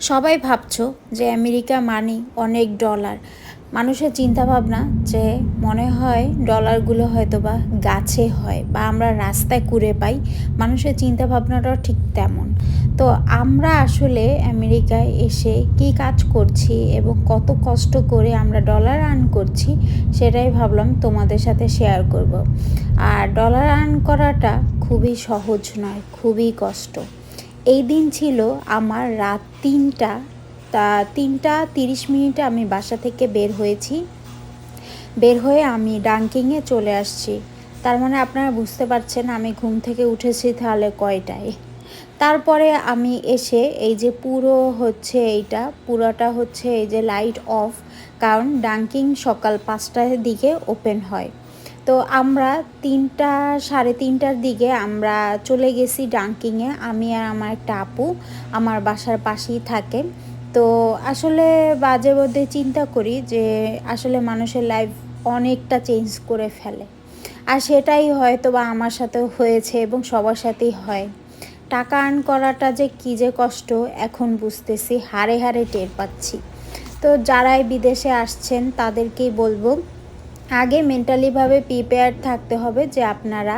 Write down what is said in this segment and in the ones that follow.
সবাই ভাবছ যে আমেরিকা মানি অনেক ডলার মানুষের চিন্তা ভাবনা যে মনে হয় ডলারগুলো হয়তো বা গাছে হয় বা আমরা রাস্তায় কুড়ে পাই, মানুষের চিন্তা ভাবনাটাও ঠিক তেমন। তো আমরা আসলে আমেরিকায় এসে কি কাজ করছি এবং কত কষ্ট করে আমরা ডলার আর্ন করছি, সেটাই ভাবলাম তোমাদের সাথে শেয়ার করব। আর ডলার আর্ন করাটা খুবই সহজ নয়, খুবই কষ্ট। এই দিন ছিল আমার রাত তিনটা। তা তিনটা তিরিশ মিনিটে আমি বাসা থেকে বের হয়েছি। বের হয়ে আমি ডাঙ্কিংয়ে চলে আসছি। তার মানে আপনারা বুঝতে পারছেন আমি ঘুম থেকে উঠেছি তাহলে কয়টায়। তারপরে আমি এসে এই যে পুরো হচ্ছে এইটা, পুরোটা হচ্ছে এই যে লাইট অফ কারণ ডাঙ্কিং সকাল পাঁচটার দিকে ওপেন হয়। তো আমরা তিনটা, সাড়ে তিনটার দিকে আমরা চলে গেছি ডাঙ্কিংয়ে আমি আর আমার একটা আপু, আমার বাসার পাশেই থাকে। তো আসলে বাজে মধ্যে চিন্তা করি যে আসলে মানুষের লাইফ অনেকটা চেঞ্জ করে ফেলে। আর সেটাই হয়তো বা আমার সাথেও হয়েছে এবং সবার সাথেই হয়। টাকা আর্ন করাটা যে কী যে কষ্ট, এখন বুঝতেছি, হারে হারে টের পাচ্ছি। তো যারাই বিদেশে আসছেন তাদেরকেই বলব আগে মেন্টালিভাবে প্রিপেয়ার থাকতে হবে যে আপনারা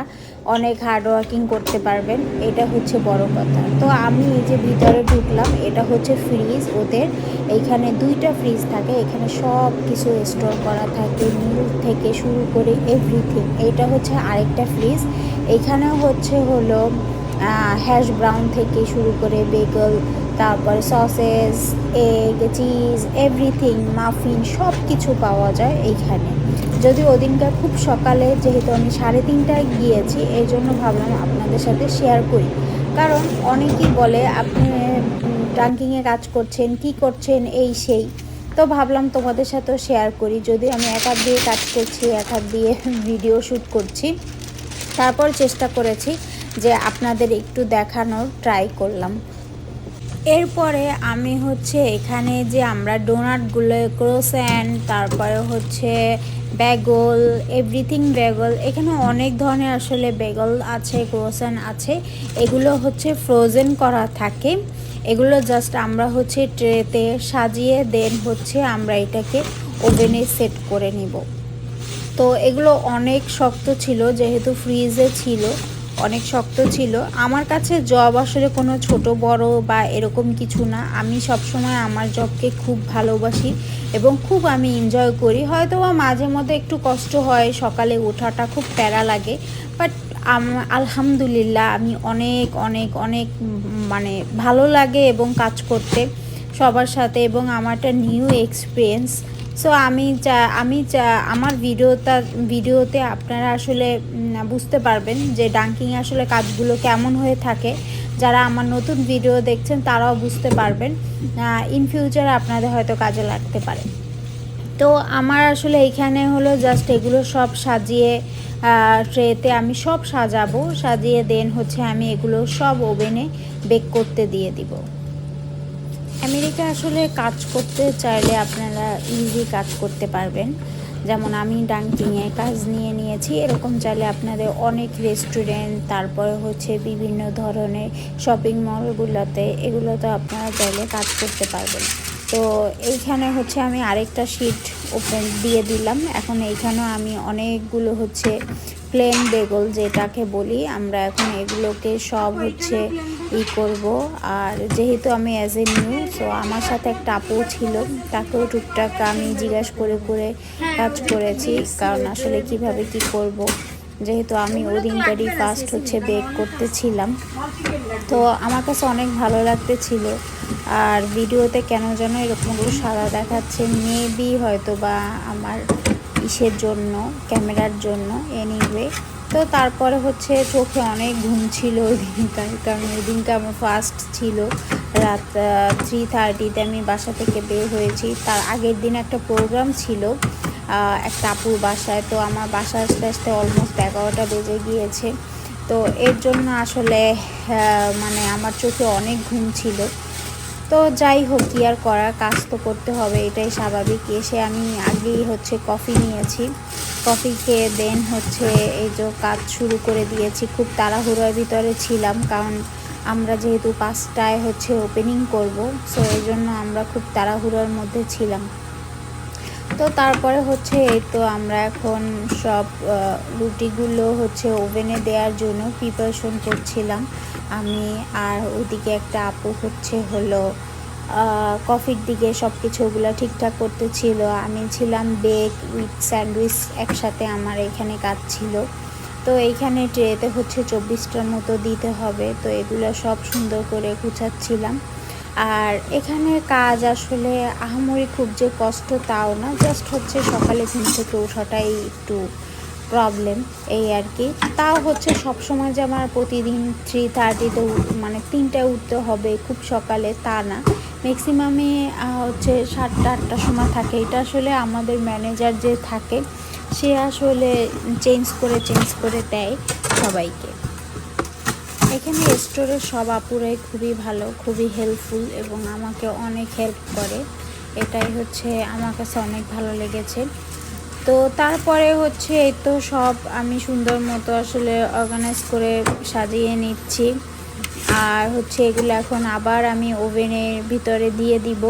অনেক হার্ড ওয়ার্কিং করতে পারবেন। এটা হচ্ছে বড় কথা। তো আমি এই যে ভিতরে ঢুকলাম, এটা হচ্ছে ফ্রিজ ওদের। এইখানে দুইটা ফ্রিজ থাকে, এখানে সব কিছু স্টোর করা থাকে মিল থেকে শুরু করে এভরিথিং এটা হচ্ছে আরেকটা ফ্রিজ এখানেও হচ্ছে হলো হ্যাশ ব্রাউন থেকে শুরু করে বেগল তারপরে sausage egg cheese everything muffin সব কিছু পাওয়া যায় এইখানে। যদি ওদিনকার খুব সকালে, যেহেতু আমি সাড়ে তিনটায় গিয়েছি, এই জন্য ভাবলাম আপনাদের সাথে শেয়ার করি। কারণ অনেকেই বলে, আপনি ট্রাঙ্কিংয়ে কাজ করছেন, কি করছেন, এই সেই। তো ভাবলাম তোমাদের সাথেও শেয়ার করি। যদি আমি এক হাত দিয়ে কাজ করছি, এক হাত দিয়ে ভিডিও শ্যুট করছি, তারপর চেষ্টা করেছি যে আপনাদের একটু দেখানোর ট্রাই করলাম। এরপরে আমি হচ্ছে এখানে যে আমরা ডোনাটগুলো ক্রোস্যান তারপরে হচ্ছে ব্যাগল এভরিথিং ব্যাগল এখানে অনেক ধরনের আসলে ব্যাগল আছে ক্রোসান আছে, এগুলো হচ্ছে ফ্রোজেন করা থাকে। এগুলো জাস্ট আমরা হচ্ছে ট্রেতে সাজিয়ে দেন হচ্ছে আমরা এটাকে ওভেনে সেট করে নিব। তো এগুলো অনেক শক্ত ছিল, যেহেতু ফ্রিজে ছিল। অনেক শক্ত ছিল। আমার কাছে জব আসলে কোনো ছোট, বড় বা এরকম কিছু না। আমি সবসময় আমার জবকে খুব ভালোবাসি এবং খুব আমি এনজয় করি। হয়তো বা মাঝে মধ্যে একটু কষ্ট হয়, সকালে ওঠাটা খুব প্যারা লাগে বাট আলহামদুলিল্লাহ আমি অনেক অনেক অনেক মানে ভালো লাগে এবং কাজ করতে সবার সাথে এবং আমার একটা নিউ এক্সপিরিয়েন্স সো আমি চা আমি চা, আমার ভিডিওটা, ভিডিওতে আপনারা আসলে বুঝতে পারবেন যে ডাঙ্কিংয়ে আসলে কাজগুলো কেমন হয়ে থাকে। যারা আমার নতুন ভিডিও দেখছেন, তারাও বুঝতে পারবেন ইন ফিউচারে আপনাদের হয়তো কাজে লাগতে পারে। তো আমার আসলে এইখানে হলো জাস্ট এগুলো সব সাজিয়ে ট্রেতে আমি সব সাজাবো। সাজিয়ে দেন হচ্ছে আমি এগুলো সব ওভেনে বেক করতে দিয়ে দিব। আমেরিকা আসলে কাজ করতে চাইলে আপনারা ইজি কাজ করতে পারবেন। যেমন আমি ডাঙ্কিংয়ে কাজ নিয়ে নিয়েছি, এরকম চাইলে আপনাদের অনেক রেস্টুরেন্ট তারপরে হচ্ছে বিভিন্ন ধরনের শপিং মলগুলোতে এগুলোতে আপনারা চাইলে কাজ করতে পারবেন। তো এইখানে হচ্ছে আমি আরেকটা শিট ওপেন দিয়ে দিলাম। এখন এইখানেও আমি অনেকগুলো হচ্ছে প্লেন বেগল যেটাকে বলি, আমরা এখন এগুলোকে সব হচ্ছে ই করব। আর যেহেতু আমি অ্যাজ এ নিউ সো আমার সাথে একটা আপু ছিল, তাকেও টুকটাক আমি জিজ্ঞাস করে করে কাজ করেছি, কারণ আসলে কীভাবে কি করব। যেহেতু আমি ওদিনকারই ফার্স্ট হচ্ছে বেক করতেছিলাম। তো আমার কাছে অনেক ভালো লাগতেছিল। আর ভিডিওতে কেন যেন এরকমগুলো সাদা দেখাচ্ছে মেবি হয়তো বা আমার ইসের জন্য, ক্যামেরার জন্য এনিওয়ে তো তারপরে হচ্ছে চোখে অনেক ঘুম ছিল ওই দিনকার কারণ ওই দিনকে আমার ফার্স্ট ছিল। রাত থ্রি থার্টিতে আমি বাসা থেকে বের হয়েছি। তার আগের দিন একটা প্রোগ্রাম ছিল। একটা আপুর বাসায়। তো আমার বাসা আসতে আসতে অলমোস্ট এগারোটা বেজে গিয়েছে। তো এর জন্য আসলে মানে আমার চোখে অনেক ঘুম ছিল। তো যাই হোক, কি আর করার, কাজ তো করতে হবে, এটাই স্বাভাবিক। এসে আমি আগেই হচ্ছে কফি নিয়েছি। কফি খেয়ে দেন হচ্ছে এই যে কাজ শুরু করে দিয়েছি। খুব তাড়াহুড়োর ভিতরে ছিলাম, কারণ আমরা যেহেতু পাঁচটায় হচ্ছে ওপেনিং করব সো এই জন্য আমরা খুব তাড়াহুড়োর মধ্যে ছিলাম। তো তারপরে হচ্ছে এই তো আমরা এখন সব রুটিগুলো হচ্ছে ওভেনে দেওয়ার জন্য প্রিপারেশন করছিলাম। আমি আর ওদিকে একটা আপু হচ্ছে হলো কফির দিকে সব কিছু ওগুলো ঠিকঠাক করতে ছিল আমি ছিলাম বেক উইথ স্যান্ডউইচ একসাথে আমার এখানে কাজ ছিল। তো এইখানে ট্রেতে হচ্ছে চব্বিশটার মতো দিতে হবে। তো এগুলো সব সুন্দর করে গুছাচ্ছিলাম। আর এখানে কাজ আসলে আহামরি খুব যে কষ্ট তাও না জাস্ট হচ্ছে সকালে ঘুম থেকে ওঠাটাই একটু প্রবলেম এই আর কি। তাও হচ্ছে সব সময় যে আমার প্রতিদিন থ্রি থার্টিতে মানে তিনটায় উঠতে হবে খুব সকালে তা না। ম্যাক্সিমামে হচ্ছে সাতটা, আটটার সময় থাকে। এটা আসলে আমাদের ম্যানেজার যে থাকে, সে আসলে চেঞ্জ করে চেঞ্জ করে দেয় সবাইকে। এখানে স্টোরের সব আপুরাই খুবই ভালো, খুবই হেল্পফুল এবং আমাকে অনেক হেল্প করে। এটাই হচ্ছে আমার কাছে অনেক ভালো লেগেছে। তো তারপরে হচ্ছে এই তো সব আমি সুন্দর মতো আসলে অর্গানাইজ করে সাজিয়ে নিচ্ছি। আর হচ্ছে এগুলো এখন আবার আমি ওভেনের ভিতরে দিয়ে দিব।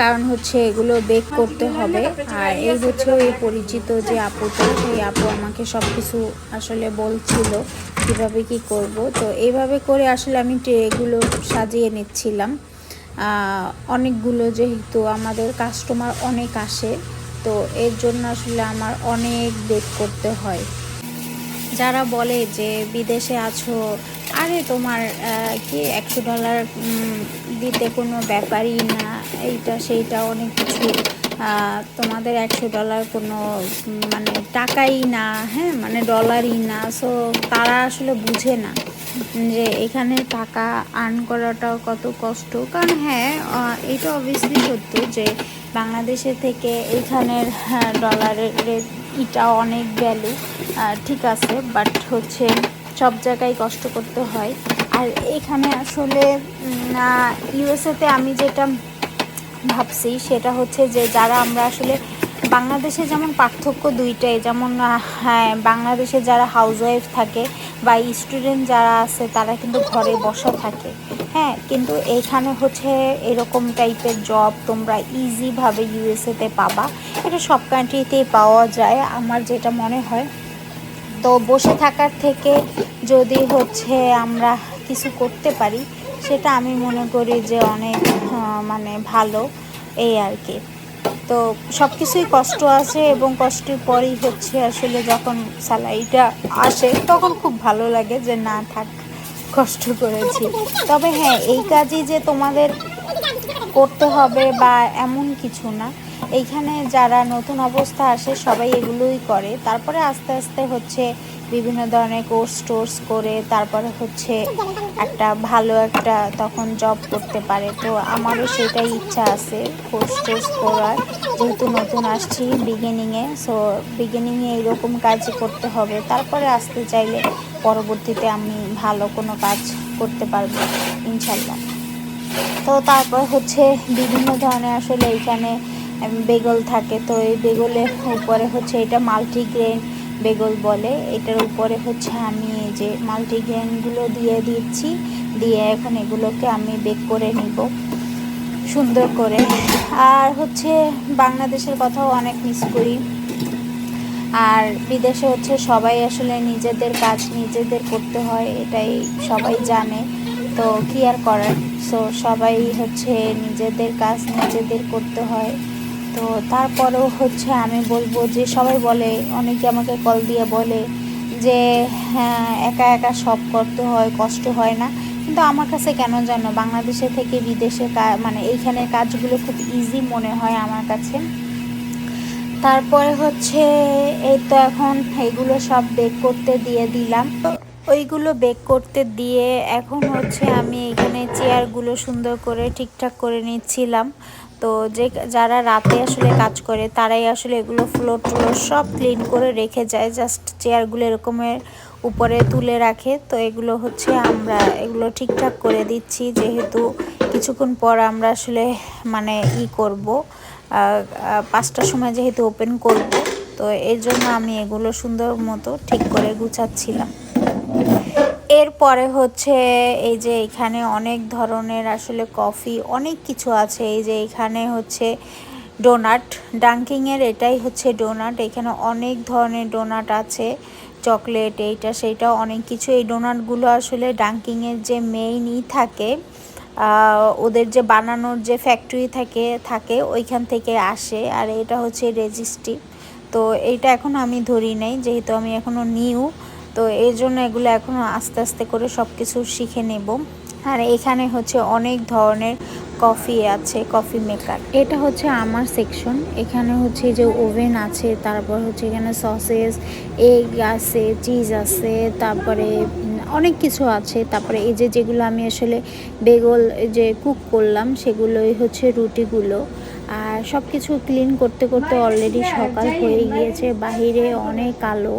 কারণ হচ্ছে এগুলো বেক করতে হবে। আর এই হচ্ছে ওই পরিচিত যে আপুটা, সেই আপু আমাকে সব কিছু আসলে বলছিল। কীভাবে কি করব? তো এইভাবে করে আসলে আমি ট্রেগুলো সাজিয়ে নিচ্ছিলাম। অনেকগুলো যেহেতু আমাদের কাস্টমার অনেক আসে, তো এর জন্য আসলে আমার অনেক বেক করতে হয়। যারা বলে যে বিদেশে আছো, আরে তোমার কি একশো ডলার দিতে কোনো ব্যাপারই না, এইটা, সেইটা, অনেক কিছু তোমাদের একশো ডলার কোনো মানে টাকাই না হ্যাঁ মানে ডলারই না। সো তারা আসলে বুঝে না যে এখানে টাকা আর্ন করাটাও কত কষ্ট। কারণ হ্যাঁ এটা অবভিয়াসলি সত্য যে বাংলাদেশে থেকে এখানের হ্যাঁ, ডলারের রেট এটা অনেক ভ্যালু ঠিক আছে বাট হচ্ছে সব জায়গায় কষ্ট করতে হয়। আর এখানে আসলে ইউএসএতে আমি যেটা ভাবছি, সেটা হচ্ছে যে যারা আমরা আসলে বাংলাদেশে যেমন পার্থক্য দুইটাই, যেমন হ্যাঁ বাংলাদেশে যারা হাউসওয়াইফ থাকে বা স্টুডেন্ট যারা আছে, তারা কিন্তু ঘরে বসা থাকে। হ্যাঁ কিন্তু এখানে হচ্ছে এরকম টাইপের জব তোমরা ইজিভাবে ইউএসএতে পাবা। এটা সব কান্ট্রিতেই পাওয়া যায়, আমার যেটা মনে হয়। তো বসে থাকার থেকে যদি হচ্ছে আমরা কিছু করতে পারি, সেটা আমি মনে করি যে অনেক মানে ভালো এই আর কি। তো সব কিছুই কষ্ট আছে এবং কষ্টের পরেই হচ্ছে আসলে যখন স্যালারিটা আসে, তখন খুব ভালো লাগে যে না থাক, কষ্ট করেছি। তবে হ্যাঁ এই কাজই যে তোমাদের করতে হবে বা এমন কিছু না। এইখানে যারা নতুন অবস্থা আসে সবাই এগুলোই করে। তারপরে আস্তে আস্তে হচ্ছে বিভিন্ন ধরনের কোর্স টোর্স করে তারপরে হচ্ছে একটা ভালো একটা তখন জব করতে পারে। তো আমারও সেটাই ইচ্ছা আছে কোর্স টোর্স করার। যেহেতু নতুন আসছি বিগিনিংয়ে সো বিগিনিংয়ে এইরকম কাজ করতে হবে। তারপরে আসতে চাইলে পরবর্তীতে আমি ভালো কোনো কাজ করতে পারব, ইনশাল্লাহ। তো তারপর হচ্ছে বিভিন্ন ধরনের আসলে এইখানে বেগল থাকে। তো এই বেগলের উপরে হচ্ছে এটা মাল্টিগ্রেন বেগল বলে। এটার উপরে হচ্ছে আমি এই যে মাল্টিগ্রেনগুলো দিয়ে দিচ্ছি। দিয়ে এখন এগুলোকে আমি বেক করে নিব। সুন্দর করে। আর হচ্ছে বাংলাদেশের কথাও অনেক মিস করি। আর বিদেশে হচ্ছে সবাই আসলে নিজেদের কাজ নিজেদের করতে হয়, এটাই সবাই জানে। তো কি আর করার? সো সবাই হচ্ছে নিজেদের কাজ নিজেদের করতে হয়। তো তারপরেও হচ্ছে আমি বলব যে সবাই বলে, অনেকে আমাকে কল দিয়ে বলে যে হ্যাঁ একা একা সব করতে হয়, কষ্ট হয় না। কিন্তু আমার কাছে কেন জানো, বাংলাদেশে থেকে বিদেশে মানে এইখানের কাজগুলো খুব ইজি মনে হয় আমার কাছে। তারপরে হচ্ছে, এই তো এখন এগুলো সব বেক করতে দিয়ে দিলাম। ওইগুলো বেক করতে দিয়ে এখন হচ্ছে আমি এখানে চেয়ারগুলো সুন্দর করে ঠিকঠাক করে নিচ্ছিলাম। তো যে যারা রাতে আসলে কাজ করে, তারাই আসলে এগুলো ফ্লোর টুলোর সব ক্লিন করে রেখে যায় জাস্ট চেয়ারগুলো এরকমের উপরে তুলে রাখে। তো এগুলো হচ্ছে আমরা, এগুলো ঠিকঠাক করে দিচ্ছি, যেহেতু কিছুক্ষণ পর আমরা আসলে মানে ই করব। পাঁচটার সময় যেহেতু ওপেন করব, তো এর জন্য আমি এগুলো সুন্দর মতো ঠিক করে গুছাচ্ছিলাম। এরপরে হচ্ছে এই যে এখানে অনেক ধরনের আসলে কফি, অনেক কিছু আছে। এই যে এখানে হচ্ছে ডোনাট ডাঙ্কিংয়ের এটাই হচ্ছে ডোনাট। এখানে অনেক ধরনের ডোনাট আছে, চকলেট এইটা সেইটা, অনেক কিছু। এই ডোনাটগুলো আসলে ডাঙ্কিংয়ের যে মেইনই থাকে ওদের যে বানানোর যে ফ্যাক্টরি থাকে থাকে, ওইখান থেকে আসে। আর এটা হচ্ছে রেজিস্ট্রি তো এইটা এখন আমি ধরি নাই, যেহেতু আমি এখনও নিউ তো এই জন্য এগুলো এখনও আস্তে আস্তে করে সব কিছু শিখে নেব। আর এখানে হচ্ছে অনেক ধরনের কফি আছে, কফি মেকার। এটা হচ্ছে আমার সেকশন এখানে হচ্ছে যে ওভেন আছে, তারপর হচ্ছে এখানে সসেস এগ আছে চিজ আছে, তারপরে অনেক কিছু আছে। তারপরে এই যে যেগুলো আমি আসলে বেগল যে কুক করলাম, সেগুলোই হচ্ছে রুটিগুলো। আর সব কিছু ক্লিন করতে করতে অলরেডি সকাল হয়ে গিয়েছে, বাহিরে অনেক আলো।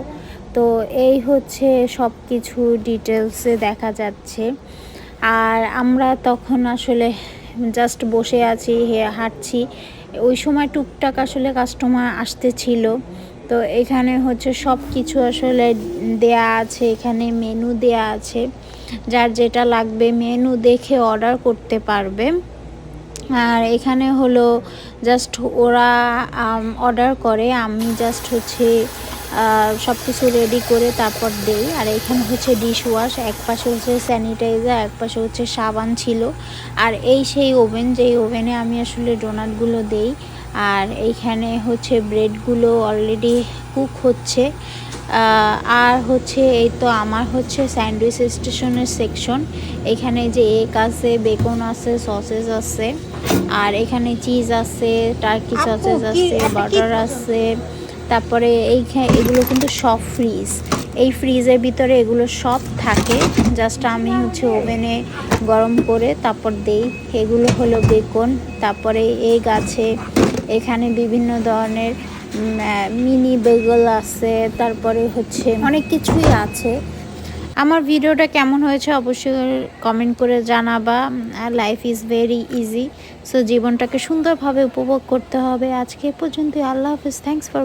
তো এই হচ্ছে সব কিছু ডিটেলসে দেখা যাচ্ছে। আর আমরা তখন আসলে জাস্ট বসে আছি হাঁটছি। ওই সময় টুকটাক আসলে কাস্টমার আসতেছিল। তো এখানে হচ্ছে সব কিছু আসলে দেয়া আছে, এখানে মেনু দেয়া আছে। যার যেটা লাগবে মেনু দেখে অর্ডার করতে পারবে। আর এখানে হলো জাস্ট ওরা অর্ডার করে। আমি জাস্ট হচ্ছে সব কিছু রেডি করে তারপর দেই। আর এখানে হচ্ছে ডিশ ওয়াশ এক পাশে হচ্ছে স্যানিটাইজার এক পাশে হচ্ছে সাবান ছিল। আর এই সেই ওভেন যেই ওভেনে আমি আসলে ডোনাটগুলো দেই। আর এইখানে হচ্ছে ব্রেডগুলো অলরেডি কুক হচ্ছে। আর হচ্ছে এই তো আমার হচ্ছে স্যান্ডউইচ স্টেশনের সেকশন এখানে যে এক আছে বেকন আছে সসেস আছে আর এখানে চিজ আছে টার্কি সসেস আছে বাটার আছে। তারপরে এইখানে এগুলো কিন্তু সব ফ্রিজ এই ফ্রিজের ভিতরে এগুলো সব থাকে। জাস্ট আমি হচ্ছে ওভেনে গরম করে তারপর দেই। এগুলো হলো বেকন তারপরে এগ আছে। এখানে বিভিন্ন ধরনের মিনি বেগল আছে, তারপরে হচ্ছে অনেক কিছুই আছে। আমার ভিডিওটা কেমন হয়েছে অবশ্যই কমেন্ট করে জানাবা। Life is very easy so জীবনটাকে সুন্দরভাবে উপভোগ করতে হবে। আজকে পর্যন্ত আল্লাহ হাফিজ থ্যাংকস ফর